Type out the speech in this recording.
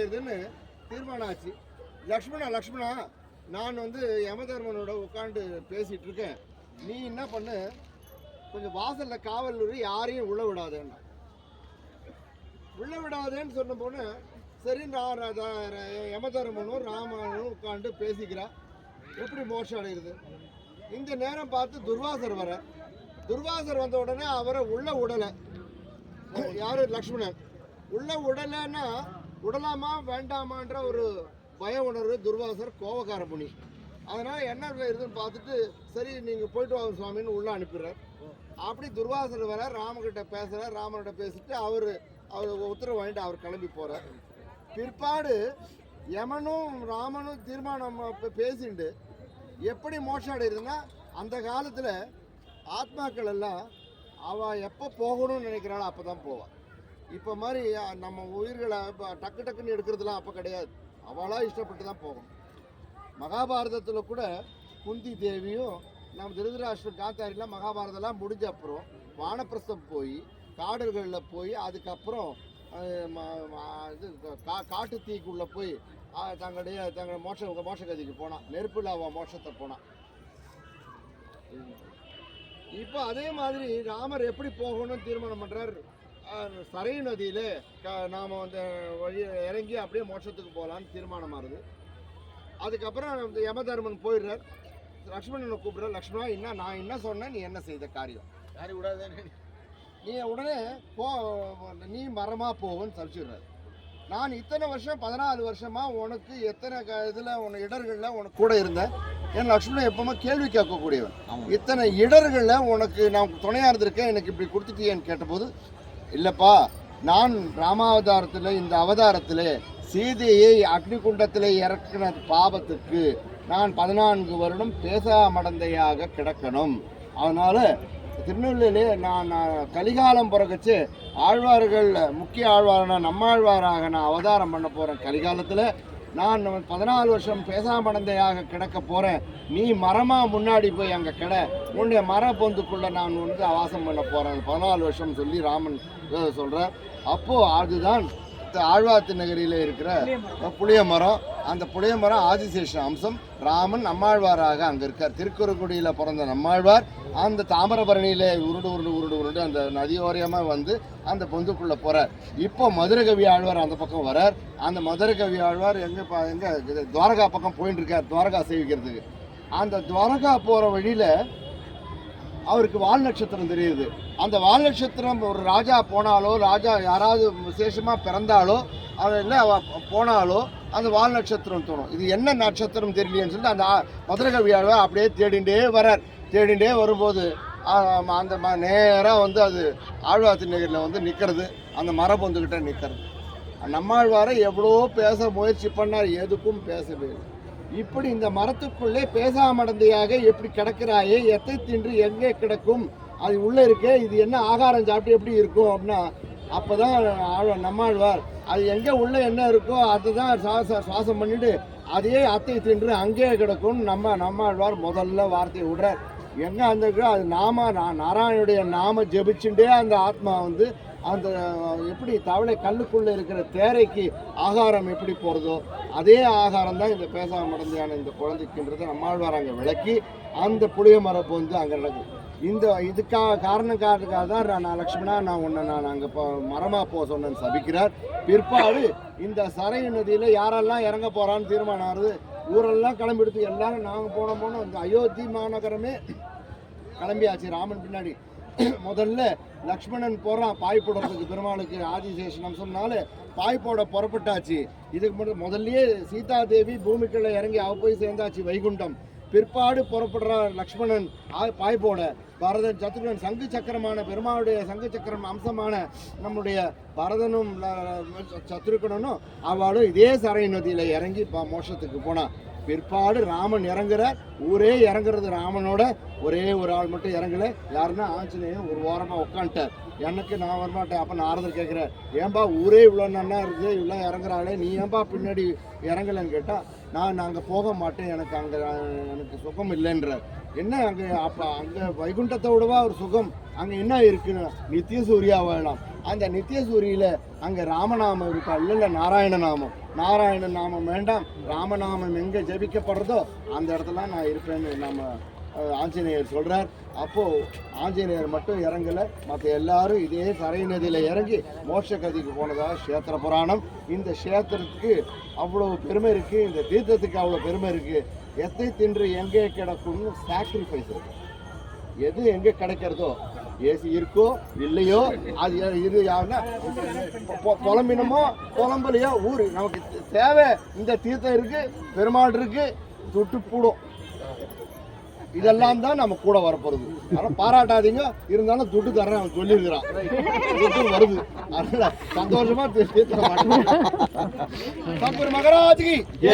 இதுன்னு தீர்மானம் ஆச்சு லக்ஷ்மணா லக்ஷ்மணா நான் வந்து யமதர்மனோட உட்காந்து பேசிட்டு இருக்கேன் நீ என்ன பண்ணு? கொஞ்சம் வாசல்ல காவல் யாரையும் உள்ள விடாதேன்னா. உள்ள விடாதேன்னு சொன்ன போன சரி நான் யமதர்மனும் ராமனும் உட்காந்து பேசிக்கிறா. எப்படி மோஷம் அடைகிறது இந்த நேரம் பார்த்து துர்வாசர் வர. துர்வாசர் வந்த உடனே அவரை உள்ள விடலை யாரு? லக்ஷ்மணன். உள்ள உடலைன்னா விடலாமா வேண்டாமான்ற ஒரு பய உணர்வு துர்வாசர் கோபக்கார முனி அதனால் என்ன இருக்குதுன்னு பார்த்துட்டு சரி நீங்கள் போயிட்டு வாங்க சுவாமின்னு உள்ளே அனுப்பிடுறார். அப்படி துர்வாசர் வர ராமகிட்ட பேசுகிறார் ராமர்கிட்ட பேசிட்டு அவர் அவர் உத்தரவு வாங்கிட்டு அவர் கிளம்பி போகிறார் பிற்பாடு யமனும் ராமனும் தீர்மானம் ப- பேசிண்டு எப்படி மோஷம் அடையுதுன்னா அந்த காலத்தில் ஆத்மாக்கள் எல்லாம் அவள் எப்போ போகணும்னு நினைக்கிறாளோ அப்போ தான் போவாள் இப்போ மாதிரி நம்ம உயிர்களை இப்போ டக்கு டக்குன்னு எடுக்கிறதுலாம் அப்போ கிடையாது. அவளாக இஷ்டப்பட்டு தான் போகும். மகாபாரதத்தில் கூட குந்தி தேவியும் நம்ம திருதராஷ்டிர காத்தாரிலாம் மகாபாரதம்லாம் முடிஞ்ச அப்புறம் வானப்பிரஸ்தம் போய் காடுகளில் போய் அதுக்கப்புறம் இது கா காட்டு தீக்குள்ளே போய் தங்களுடைய தங்கள் மோஷ மோட்சகதிக்கு போனான். நெருப்பில் அவன் மோஷத்தை போனான். இப்போ அதே மாதிரி ராமர் எப்படி போகணும்னு தீர்மானம் பண்ணுறாரு சரை நதியில க- நாம வந்து வழி இறங்கி அப்படியே மோட்சத்துக்கு போகலான்னு தீர்மானம் ஆறுது அதுக்கப்புறம் இந்த யமதர்மன் போயிடுறார். லக்ஷ்மணனை கூப்பிடுற லக்ஷ்மணா என்ன நான் என்ன சொன்னேன்? நீ என்ன செய்த காரியம்? யாரு விடாதே நீ உடனே போ நீ மரமா போவன்னு தப்பிச்சிடுறாரு நான் இத்தனை வருஷம் பதினாலு வருஷமா உனக்கு எத்தனை க இதில் உன இடர்களில் உனக்கு கூட இருந்தேன். என் லக்ஷ்மணன் எப்பவுமே கேள்வி கேட்கக்கூடியவன். இத்தனை இடர்களில் உனக்கு நான் துணையாக இருந்திருக்கேன். எனக்கு இப்படி கொடுத்துட்டியேன்னு கேட்டபோது இல்லைப்பா நான் ராமாவதாரத்தில் இந்த அவதாரத்தில் சீதையை அக்னிகுண்டத்தில் இறக்கின பாபத்துக்கு நான் பதினான்கு வருடம் பேசாமடந்தையாக கிடக்கணும். அதனால் திருநெல்வேலியிலே நான் நான் கலிகாலம் பிறகுச்சு ஆழ்வார்கள் முக்கிய ஆழ்வாரான நம்மாழ்வாராக நான் அவதாரம் பண்ண போகிறேன் கலிகாலத்தில் நான் பதினாலு வருஷம் பேசாமடந்தையாக கிடக்க போகிறேன் நீ மரமாக முன்னாடி போய் அங்கே கிட. உன்னுடைய மர பொந்துக்குள்ளே நான் வந்து வாசம் பண்ண போகிறேன் பதினாலு வருஷம் சொல்லி ராமன் சொல்கிறேன் அப்போது அதுதான் த- ஆழ்வார்த்து நகரியில் இருக்கிற புளிய மரம் அந்த புளிய மரம் ஆதிசேஷன் அம்சம். ராமன் நம்மாழ்வாராக அங்கே இருக்கார். திருக்குறங்குடியில் பிறந்த நம்மாழ்வார். அந்த தாமிரபரணியில் உருண்டு உருண்டு உருண்டு உருண்டு அந்த நதியோரமாக வந்து அந்த பொந்துக்குள்ளே போகிறார் இப்போ மதுரகவி ஆழ்வார் அந்த பக்கம் வரார். அந்த மதுரகவி ஆழ்வார் எங்கே எங்கே துவாரகா பக்கம் போயின்னு இருக்கார் துவாரகா சேவிக்கிறதுக்கு. அந்த துவாரகா போகிற வழியில் அவருக்கு வால் நட்சத்திரம் தெரியுது. அந்த வால் நட்சத்திரம் ஒரு ராஜா போனாலோ ராஜா யாராவது விசேஷமாக பிறந்தாலோ அவன் இல்லை போனாலோ அந்த வால் நட்சத்திரம் தோணும். இது என்ன நட்சத்திரம் தெரியலையேன்னு சொல்லிட்டு அந்த ஆ- அப்படியே தேடிண்டே வரார். தேடிண்டே வரும்போது அந்த அந்த நேராக வந்து அது ஆழ்வாத்தி நகரில் வந்து நிற்கிறது அந்த மரபொந்துக்கிட்ட நிற்கிறது நம்மாழ்வாரை எவ்வளோ பேச முயற்சி பண்ணார் எதுக்கும் பேசவே இல்லை. இப்படி இந்த மரத்துக்குள்ளே பேசாமடந்தையாக எப்படி கிடக்கிறாயே எத்தை தின்று எங்கே கிடக்கும் அது உள்ளே இருக்கே இது என்ன ஆகாரம் சாப்பிட்டு எப்படி இருக்கும் அப்படின்னா அப்பதான் ஆழ்வார் நம்மாழ்வார். அது எங்கே உள்ளே என்ன இருக்கோ அதுதான் சுவாச சுவாசம் பண்ணிவிட்டு அதையே அத்தை தின்று அங்கேயே கிடக்கும் நம்ம நம்மாழ்வார் முதல்ல வார்த்தையை விடுறார். எங்கே அந்த அது நாம நா- நாராயணுடைய நாம ஜெபிச்சுட்டே அந்த ஆத்மா வந்து அந்த எப்படி தவளை கல்லுக்குள்ள இருக்கிற தேரைக்கு ஆகாரம் எப்படி போகிறதோ அதே ஆகாரம் தான் இந்த பேசாம மடந்தையான இந்த குழந்தைக்குன்றதை நம்மாழ்வார் அங்கே விளக்கி அந்த புளிய மரப்பு வந்து அங்கே நடக்குது. இந்த இதுக்காக காரணம் தான் நான் நான் லக்ஷ்மணா நான் உன்னை நான் அங்கே இப்போ மரமாக போக சொன்னேன்னு சபிக்கிறார். பிற்பாடு இந்த சரை நதியில் யாரெல்லாம் இறங்க போகிறான்னு தீர்மானம் ஆகுது ஊரெல்லாம் கிளம்பிடுத்து எல்லாரும் நாங்கள் போன போனோம். இந்த அயோத்தி மாநகரமே கிளம்பியாச்சு. ராமன் பின்னாடி. முதல்ல லக்ஷ்மணன் போகிறான் பாய் போடுறதுக்கு பெருமாளுக்கு ஆதிசேஷன் அம்சம்னால பாய் போட புறப்பட்டாச்சு. இதுக்கு முன்னாடி முதல்லயே சீதா தேவி பூமிக்குள்ள இறங்கி அவ போய் சேர்ந்தாச்சு வைகுண்டம். பிற்பாடு புறப்படுறான் லக்ஷ்மணன். ஆ- பாய் போட. பரதன் சத்ருகன் சங்கு சக்கரமான பெருமாளுடைய சங்கு சக்கரம் அம்சமான நம்முடைய பரதனும் ல- சத்ருகனும் அவளும் இதே சரை நதியில் இறங்கி மோஷத்துக்கு போனான் பிற்பாடு ராமன் இறங்குறார். ஊரே இறங்குறது ராமனோட ஒரே ஒரு ஆள் மட்டும் இறங்கல. யாருன்னா ஆஞ்சநேயன் ஒரு ஓரமாக உட்காந்துட்டார் எனக்கு நான் வரமாட்டேன். அப்போ நாரதர் கேட்குறேன் ஏன்பா ஊரே இவ்வளோ நல்லா இருக்குது இவ்வளோ இறங்குறாளே. நீ ஏன்பா பின்னாடி இறங்கலைன்னு கேட்டால் நான் அங்கே போக மாட்டேன். எனக்கு அங்கே எனக்கு சுகம் இல்லைன்றார். என்ன அங்கே அப்போ அங்கே வைகுண்டத்தை விடவா ஒரு சுகம்? அங்கே என்ன இருக்குன்னு? நித்திய சூர்யா வேணாம் அந்த நித்திய சூரியில் அங்கே ராமநாமம் இருக்கா? இல்லை இல்லை நாராயண நாமம். நாராயண நாமம் வேண்டாம் ராமநாமம் எங்கே ஜெபிக்கப்படுறதோ அந்த இடத்துல நான் இருப்பேன்னு நம்ம ஆஞ்சநேயர் சொல்கிறார் அப்போது ஆஞ்சநேயர் மட்டும் இறங்கலை. மற்ற எல்லாரும் இதே கரை நதியில் இறங்கி மோட்ச கதிக்கு போனதாக கஷேத்திர புராணம். இந்த க்ஷேத்திரத்துக்கு அவ்வளோ பெருமை இருக்குது இந்த தீர்த்தத்துக்கு அவ்வளோ பெருமை இருக்குது எத்தை தின்று எங்கே கிடக்கும்னு சாக்ரிஃபைஸ் இருக்கு. எது எங்கே கிடைக்கிறதோ ஏசி இருக்கோ இல்லையோ அது இது யாருன்னா புலம்பினமோ புலம்பலையோ ஊர். நமக்கு தேவை இந்த தீர்த்தம் இருக்கு பெருமாள் இருக்கு துட்டு கூடும் இதெல்லாம் தான் நம்ம கூட வரப்போறது. அதெல்லாம் பாராட்டாதீங்க. இருந்தாலும் துட்டு தரேன் அவன் சொல்லியிருக்கிறான். துட்டு வருது. அதனால சந்தோஷமா தீர்த்த மாட்டேன் மகராஜ்கி ஏ